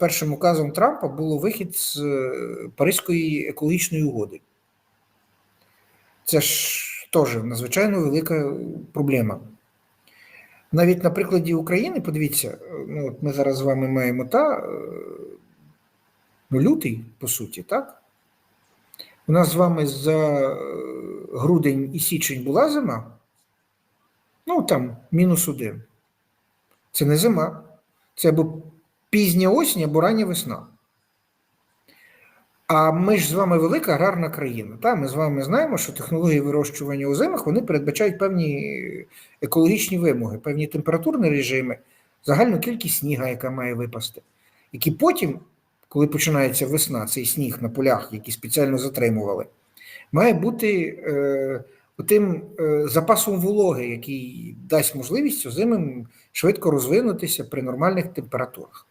першим указом Трампа було вихід з е, Паризької екологічної угоди. Це ж теж надзвичайно велика проблема. Навіть на прикладі України, подивіться, е, ну, от ми зараз з вами маємо та е, ну, лютий, по суті, так? У нас з вами за грудень і січень була зима. Ну, там, мінус один. Це не зима. Це або пізня осінь, або рання весна. А ми ж з вами велика аграрна країна. Та? Ми з вами знаємо, що технології вирощування озимих вони передбачають певні екологічні вимоги, певні температурні режими, загальну кількість сніга, яка має випасти, які потім, коли починається весна, цей сніг на полях, які спеціально затримували, має бути е, тим е, запасом вологи, який дасть можливість озимим швидко розвинутися при нормальних температурах.